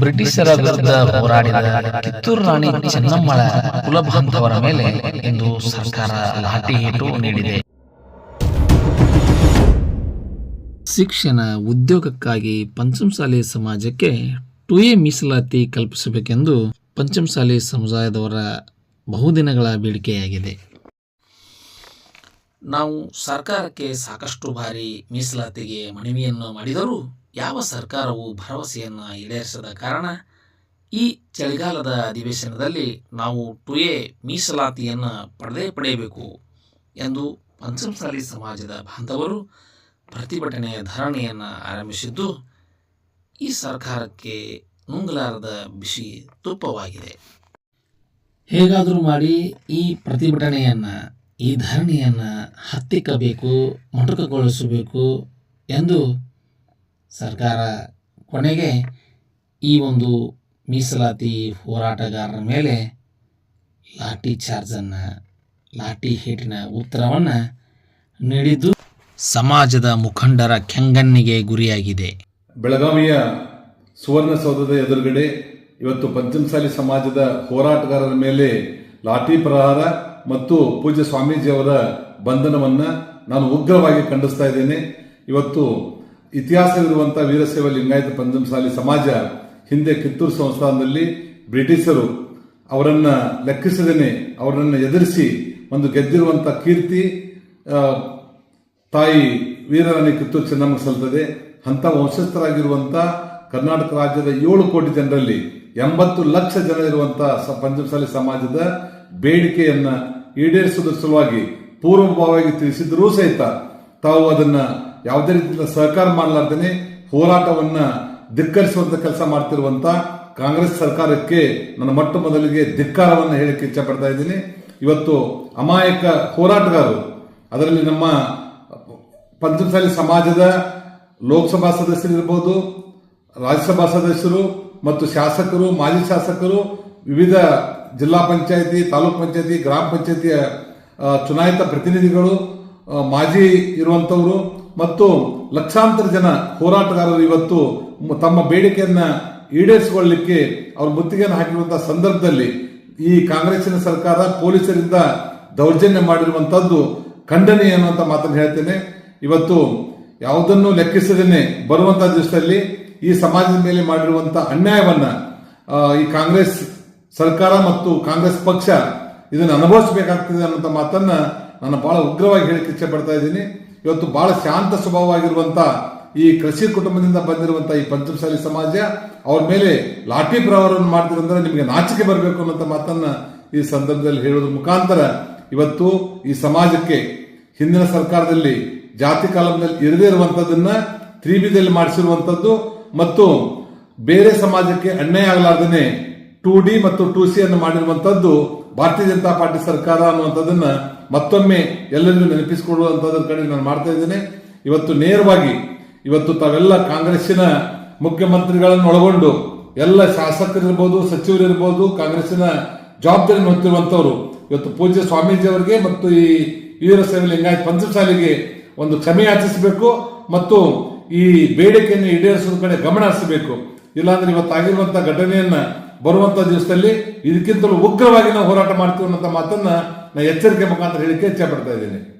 ಬ್ರಿಟಿಷರ ವಿರುದ್ಧ ಹೋರಾಡಿದ ಕಿತ್ತೂರು ರಾಣಿ ಚೆನ್ನಮ್ಮಳ ಕುಲಬಾಂಧವರ ಮೇಲೆ ಇಂದು ಸರ್ಕಾರ ಲಾಠಿ ನೀಡಿದೆ. ಶಿಕ್ಷಣ ಉದ್ಯೋಗಕ್ಕಾಗಿ ಪಂಚಮಸಾಲಿ ಸಮಾಜಕ್ಕೆ ಟು ಎ ಮೀಸಲಾತಿ ಕಲ್ಪಿಸಬೇಕೆಂದು ಪಂಚಮಸಾಲಿ ಸಮುದಾಯದವರ ಬಹುದಿನಗಳ ಬೇಡಿಕೆಯಾಗಿದೆ. ನಾವು ಸರ್ಕಾರಕ್ಕೆ ಸಾಕಷ್ಟು ಬಾರಿ ಮೀಸಲಾತಿಗೆ ಮನವಿಯನ್ನು ಮಾಡಿದರೂ ಯಾವ ಸರ್ಕಾರವು ಭರವಸೆಯನ್ನು ಈಡೇರಿಸದ ಕಾರಣ ಈ ಚಳಿಗಾಲದ ಅಧಿವೇಶನದಲ್ಲಿ ನಾವು ಟು ಎ ಮೀಸಲಾತಿಯನ್ನು ಪಡೆದೇ ಪಡೆಯಬೇಕು ಎಂದು ಪಂಚಮಸಾಲಿ ಸಮಾಜದ ಬಾಂಧವರು ಪ್ರತಿಭಟನೆಯ ಧರಣಿಯನ್ನು ಆರಂಭಿಸಿದ್ದು, ಈ ಸರ್ಕಾರಕ್ಕೆ ನುಂಗಲಾರದ ಬಿಸಿ ತುಪ್ಪವಾಗಿದೆ. ಹೇಗಾದರೂ ಮಾಡಿ ಈ ಪ್ರತಿಭಟನೆಯನ್ನು ಈ ಧರಣಿಯನ್ನು ಹತ್ತಿಕ್ಕಬೇಕು, ಮೊಟಕುಗೊಳಿಸಬೇಕು ಎಂದು ಸರ್ಕಾರ ಕೊನೆಗೆ ಈ ಒಂದು ಮೀಸಲಾತಿ ಹೋರಾಟಗಾರರ ಮೇಲೆ ಲಾಠಿ ಚಾರ್ಜನ್ನು, ಲಾಠಿ ಹೇಟಿನ ಉತ್ತರವನ್ನು ನೀಡಿದ್ದು ಸಮಾಜದ ಮುಖಂಡರ ಕೆಂಗಣ್ಣಿಗೆ ಗುರಿಯಾಗಿದೆ. ಬೆಳಗಾವಿಯ ಸುವರ್ಣಸೌಧದ ಎದುರುಗಡೆ ಇವತ್ತು ಪಂಚಮಸಾಲಿ ಸಮಾಜದ ಹೋರಾಟಗಾರರ ಮೇಲೆ ಲಾಠಿ ಪ್ರಹಾರ ಮತ್ತು ಪೂಜ್ಯ ಸ್ವಾಮೀಜಿಯವರ ಬಂಧನವನ್ನು ನಾನು ಉಗ್ರವಾಗಿ ಖಂಡಿಸ್ತಾ ಇದ್ದೇನೆ. ಇವತ್ತು ಇತಿಹಾಸವಿರುವಂಥ ವೀರಸೇವ ಲಿಂಗಾಯತ ಪಂಚಮಸಾಲಿ ಸಮಾಜ ಹಿಂದೆ ಕಿತ್ತೂರು ಸಂಸ್ಥಾನದಲ್ಲಿ ಬ್ರಿಟಿಷರು ಅವರನ್ನು ಲೆಕ್ಕಿಸದೇನೆ, ಅವರನ್ನು ಎದುರಿಸಿ ಒಂದು ಗೆದ್ದಿರುವಂಥ ಕೀರ್ತಿ ತಾಯಿ ವೀರರಾಣಿ ಕಿತ್ತೂರು ಚೆನ್ನಮ್ಮ ಸಲ್ತದೆ. ಅಂತ ವಂಶಸ್ಥರಾಗಿರುವಂಥ ಕರ್ನಾಟಕ ರಾಜ್ಯದ ಏಳು ಕೋಟಿ ಜನರಲ್ಲಿ ಎಂಬತ್ತು ಲಕ್ಷ ಜನ ಇರುವಂಥ ಪಂಚಮಸಾಲಿ ಸಮಾಜದ ಬೇಡಿಕೆಯನ್ನ ಈಡೇರಿಸುವ ಸಲುವಾಗಿ ಪೂರ್ವಭಾವವಾಗಿ ತಿಳಿಸಿದ್ರೂ ಸಹಿತ ತಾವು ಅದನ್ನ ಯಾವುದೇ ರೀತಿಯ ಸಹಕಾರ ಮಾಡಲಾರ್ದೇನೆ ಹೋರಾಟವನ್ನ ಧಿಕ್ಕರಿಸುವಂತ ಕೆಲಸ ಮಾಡ್ತಿರುವಂತ ಕಾಂಗ್ರೆಸ್ ಸರ್ಕಾರಕ್ಕೆ ನನ್ನ ಮೊಟ್ಟ ಮೊದಲಿಗೆ ಧಿಕ್ಕಾರವನ್ನು ಹೇಳಕ್ಕೆ ಇಚ್ಛೆ ಪಡ್ತಾ ಇದ್ದೀನಿ. ಇವತ್ತು ಅಮಾಯಕ ಹೋರಾಟಗಾರರು, ಅದರಲ್ಲಿ ನಮ್ಮ ಪಂಚಮಸಾಲಿ ಸಮಾಜದ ಲೋಕಸಭಾ ಸದಸ್ಯರಿರ್ಬೋದು ರಾಜ್ಯಸಭಾ ಸದಸ್ಯರು ಮತ್ತು ಶಾಸಕರು, ಮಾಜಿ ಶಾಸಕರು, ವಿವಿಧ ಜಿಲ್ಲಾ ಪಂಚಾಯತಿ, ತಾಲೂಕ್ ಪಂಚಾಯತಿ, ಗ್ರಾಮ ಪಂಚಾಯತಿಯ ಚುನಾಯಿತ ಪ್ರತಿನಿಧಿಗಳು ಮಾಜಿ ಇರುವಂತವರು ಮತ್ತು ಲಕ್ಷಾಂತರ ಜನ ಹೋರಾಟಗಾರರು ಇವತ್ತು ತಮ್ಮ ಬೇಡಿಕೆಯನ್ನು ಈಡೇರಿಸಿಕೊಳ್ಳಲಿಕ್ಕೆ ಅವರು ಮುತ್ತಿಗೆಯನ್ನು ಹಾಕಿರುವಂಥ ಸಂದರ್ಭದಲ್ಲಿ ಈ ಕಾಂಗ್ರೆಸ್ಸಿನ ಸರ್ಕಾರ ಪೊಲೀಸರಿಂದ ದೌರ್ಜನ್ಯ ಮಾಡಿರುವಂಥದ್ದು ಖಂಡನೀಯ ಅನ್ನುವಂಥ ಮಾತನ್ನು ಹೇಳ್ತೇನೆ. ಇವತ್ತು ಯಾವುದನ್ನು ಲೆಕ್ಕಿಸದೇನೆ ಬರುವಂಥ ದಿವಸದಲ್ಲಿ ಈ ಸಮಾಜದ ಮೇಲೆ ಮಾಡಿರುವಂಥ ಅನ್ಯಾಯವನ್ನ ಈ ಕಾಂಗ್ರೆಸ್ ಸರ್ಕಾರ ಮತ್ತು ಕಾಂಗ್ರೆಸ್ ಪಕ್ಷ ಇದನ್ನು ಅನುಭವಿಸಬೇಕಾಗ್ತದೆ ಅನ್ನೋಂಥ ಮಾತನ್ನ ನಾನು ಬಹಳ ಉಗ್ರವಾಗಿ ಹೇಳಕ್ಕೆ ಇಚ್ಛೆ ಪಡ್ತಾ ಇದ್ದೀನಿ. ಇವತ್ತು ಬಹಳ ಶಾಂತ ಸ್ವಭಾವವಾಗಿರುವಂತ ಈ ಕೃಷಿ ಕುಟುಂಬದಿಂದ ಬಂದಿರುವಂಥ ಈ ಪಂಚಮಸಾಲಿ ಸಮಾಜ, ಅವ್ರ ಮೇಲೆ ಲಾಠಿ ಪ್ರಹಾರವನ್ನು ಮಾಡ್ತಿರಂದ್ರೆ ನಿಮಗೆ ನಾಚಿಕೆ ಬರಬೇಕು ಅನ್ನೋಂಥ ಮಾತನ್ನ ಈ ಸಂದರ್ಭದಲ್ಲಿ ಹೇಳೋದ್ರ ಮುಖಾಂತರ ಇವತ್ತು ಈ ಸಮಾಜಕ್ಕೆ ಹಿಂದಿನ ಸರ್ಕಾರದಲ್ಲಿ ಜಾತಿ ಕಾಲಂನಲ್ಲಿ ಇರದೇ ಇರುವಂತದ್ದನ್ನ ತ್ರಿಬಿದಲ್ಲಿ ಮಾಡಿಸಿರುವಂಥದ್ದು ಮತ್ತು ಬೇರೆ ಸಮಾಜಕ್ಕೆ ಅನ್ಯಾಯ ಆಗಲಾರ್ದೇನೆ ಟೂ ಡಿ ಮತ್ತು ಟೂ ಸಿ ಅನ್ನು ಮಾಡಿರುವಂತದ್ದು ಭಾರತೀಯ ಜನತಾ ಪಾರ್ಟಿ ಸರ್ಕಾರ ಅನ್ನುವಂಥದ್ದನ್ನ ಮತ್ತೊಮ್ಮೆ ಎಲ್ಲರಿಗೂ ನೆನಪಿಸಿಕೊಡುವಂತದ್ರ ಕಡೆ ನಾನು ಮಾಡ್ತಾ ಇದ್ದೇನೆ. ಇವತ್ತು ನೇರವಾಗಿ ಇವತ್ತು ತಾವೆಲ್ಲ ಕಾಂಗ್ರೆಸ್ಸಿನ ಮುಖ್ಯಮಂತ್ರಿಗಳನ್ನು ಒಳಗೊಂಡು ಎಲ್ಲ ಶಾಸಕರಿರ್ಬೋದು, ಸಚಿವರಿರ್ಬೋದು, ಕಾಂಗ್ರೆಸ್ಸಿನ ಜವಾಬ್ದಾರಿ ಹೊತ್ತಿರುವಂತವರು ಇವತ್ತು ಪೂಜ್ಯ ಸ್ವಾಮೀಜಿ ಅವರಿಗೆ ಮತ್ತು ಈ ವೀರಶೈವ ಲಿಂಗಾಯತ್ ಪಂಚಮಸಾಲಿಗೆ ಒಂದು ಕ್ಷಮೆ ಆಚರಿಸಬೇಕು ಮತ್ತು ಈ ಬೇಡಿಕೆಯನ್ನು ಈಡೇರಿಸುವ ಕಡೆ ಗಮನ ಹರಿಸಬೇಕು. ಇಲ್ಲಾಂದ್ರೆ ಇವತ್ತಾಗಿರುವಂತಹ ಘಟನೆಯನ್ನ ಬರುವಂತ ದಿವಸದಲ್ಲಿ ಇದಕ್ಕಿಂತಲೂ ಉಗ್ರವಾಗಿ ನಾವು ಹೋರಾಟ ಮಾಡ್ತೀವಿ ಅನ್ನೋ ಮಾತನ್ನ ನಾನು ಎಚ್ಚರಿಕೆ ಮುಖಾಂತರ ಹೇಳಿಕೆ ಇಚ್ಛೆ ಪಡ್ತಾ ಇದ್ದೇನೆ.